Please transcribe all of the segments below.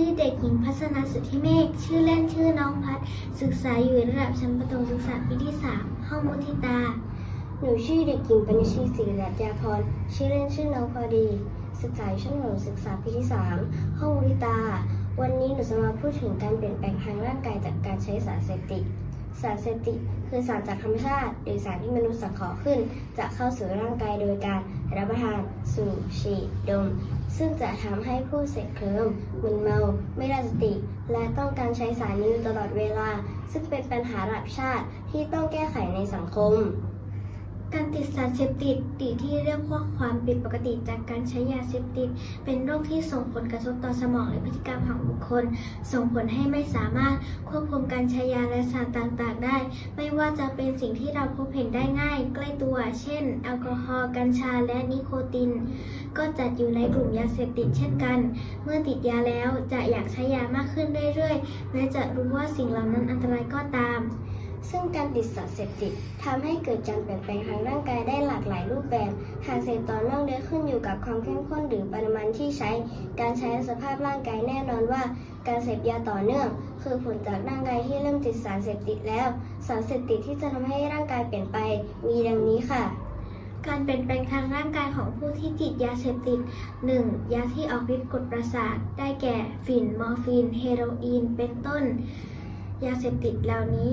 ื่อเด็กหญิงพัฒนาสุทธิเมฆ ชื่อเล่นชื่อน้องพัด ศึกษาอยู่ระดับชั้นประถมศึกษาปีที่ 3 ห้องมุทิตา หนูชื่อเด็กหญิงปัญชีศิริรัตยาพร ชื่อเล่นชื่อน้องพอดี ศึกษาอยู่ชั้นประถมศึกษาปีที่ 3 ห้องมุทิตา วันนี้หนูจะมาพูดถึงการเปลี่ยนแปลงทางร่างกายจากการใช้สารเสพติด สารเสพติดคือสารจากธรรมชาติ หรือสารที่มนุษย์สังเคราะห์ขึ้น จะเข้าสู่ร่างกายโดยการรับประทาน สูบฉีดดม ซึ่งจะทำให้ผู้เสพเคลิ้มมึนเมา ไม่ได้สติ และต้องการใช้สารนี้ตลอดเวลา ซึ่งเป็นปัญหาระดับชาติที่ต้องแก้ไขในสังคม การติดสารเสพติดหรือที่เรียกว่าความผิดปกติจากการใช้ยาเสพติด เป็นโรคที่ส่งผลกระทบต่อสมองและพฤติกรรมของบุคคล ส่งผลให้ไม่สามารถควบคุมการใช้ยาและสารต่างๆ ได้ ไม่ว่าจะเป็นสิ่งที่เราพบเห็นได้ง่าย ใกล้ตัว เช่น แอลกอฮอล์กัญชาและนิโคติน ก็จัดอยู่ในกลุ่มยาเสพติดเช่นกัน เมื่อติดยาแล้วจะอยากใช้ยามากขึ้นเรื่อยๆแม้จะรู้ว่าสิ่งเหล่านั้นอันตรายก็ตาม ซึ่งการติดสารเสพติดทำให้เกิดการเปลี่ยนแปลงทางร่างกายได้หลากหลายรูปแบบ หากเสพต่อเนื่องได้ขึ้นอยู่กับความเข้มข้นหรือปริมาณที่ใช้ การใช้สภาพร่างกายแน่นอนว่า การเสพยาต่อเนื่อง คือผลจากร่างกายที่เริ่มติดสารเสพติดแล้ว สารเสพติดที่จะทำให้ร่างกายเปลี่ยนไป มีดังนี้ค่ะการเปลี่ยนแปลงทางร่างกายของผู้ที่ติดยาเสพติด 1. ยาที่ออกฤทธิ์กดประสาท ได้แก่ฝิ่น มอร์ฟีน เฮโรอีน เป็นต้น ยาเสพติดเหล่านี้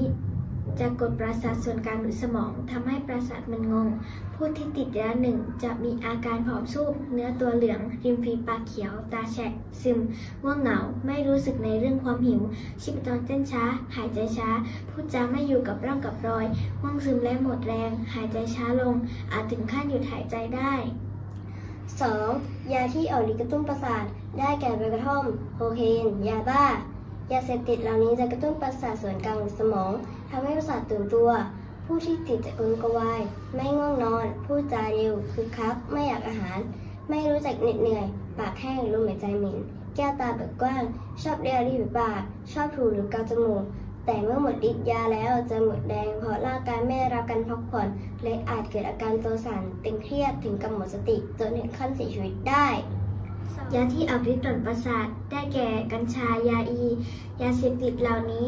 จะกดประสาทส่วนกลางหรือสมองทำให้ประสาทมันงง ผู้ที่ติดยาหนึ่งจะมีอาการผอมซูบเนื้อตัวเหลือง ริมฝีปากเขียว ตาแฉะซึมง่วงเหงา ไม่รู้สึกในเรื่องความหิว ชีพจรเต้นช้า หายใจช้า พูดจาไม่อยู่กับร่างกับรอยง่วงซึมและหมดแรง หายใจช้าลง อาจถึงขั้นหยุดหายใจได้ 2. ยาที่ออกฤทธิ์กระตุ้นประสาท ได้แก่ใบกระท่อม โคเคน ยาบ้า ยาเสพติดเหล่านี้จะกระตุ้นประสาทส่วนกลางสมองทำให้ประสาทตื่นตัว ผู้ที่ติดจะกระวนกวาย ไม่ง่วงนอน พูดจาเร็วคึกคักไม่อยากอาหาร ไม่รู้จักเหน็ดเหนื่อย ปากแห้งลมหายใจเหม็น แก้วตาเบิกกว้าง ชอบเลียริมฝีปาก ชอบถูหรือเกาจมูก แต่เมื่อหมดฤทธิ์ยาแล้วจะหมดแรงเพราะร่างกายไม่ได้รับการพักผ่อนและอาจเกิดอาการตัวสั่นตึงเครียดถึงกับหมดสติจนถึงขั้นเสียชีวิตได้ ยาที่ออกฤทธิ์หล่อนประสาท ได้แก่กัญชายาอี ยาเสพติดเหล่านี้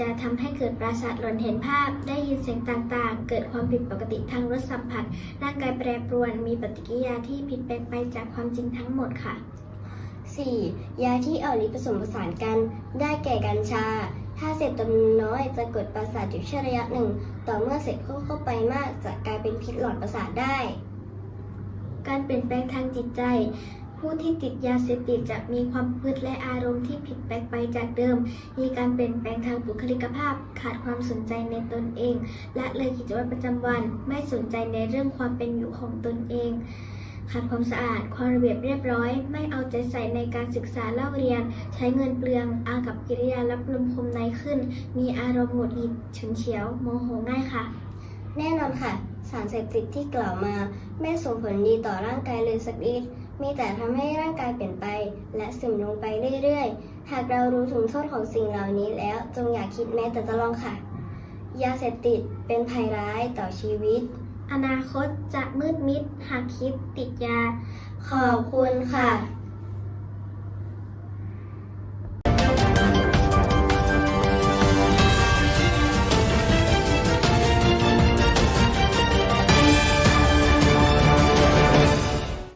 จะทำให้เกิดประสาทหล่นเห็นภาพ ได้ยินเสียงต่างๆ เกิดความผิดปกติทางรสสัมผัส ร่างกายแปรปรวน มีปฏิกิริยาที่ผิดแปลกไปจากความจริงทั้งหมดค่ะ 4. ยาที่ออกฤทธิ์ผสมผสานกัน ได้แก่กัญชา ถ้าเสพจำนวนน้อยจะกดประสาทอยู่ชั่วระยะหนึ่ง ต่อเมื่อเสพเข้าเข้าไปมากจะกลายเป็นพิษหลอดประสาทได้ การเปลี่ยนแปลงทางจิตใจ ผู้ที่ติดยาเสพติดจะมีความพฤติและอารมณ์ที่ผิดแปลกไปจากเดิม มีการเปลี่ยนแปลงทางบุคลิกภาพ ขาดความสนใจในตนเองและเลยกิจวัตรประจำวัน ไม่สนใจในเรื่องความเป็นอยู่ของตนเอง ขาดความสะอาด ความระเบียบเรียบร้อย ไม่เอาใจใส่ในการศึกษาเล่าเรียน ใช้เงินเปลืองอากับกิริยารับลมคมในขึ้น มีอารมณ์หงุดหงิดฉุนเฉียว โมโหง่ายค่ะ แน่นอนค่ะ สารเสพติดที่กล่าวมา ไม่ส่งผลดีต่อร่างกายเลยสักนิด มีแต่ทำให้ร่างกายเปลี่ยนไป และซึมลงไปเรื่อยๆ หากเรารู้ถึงโทษของสิ่งเหล่านี้แล้วจงอย่าคิดแม้แต่จะลองค่ะ ยาเสพติดเป็นภัยร้ายต่อชีวิต อนาคตจะมืดมิดหากคิดติดยา ขอบคุณค่ะ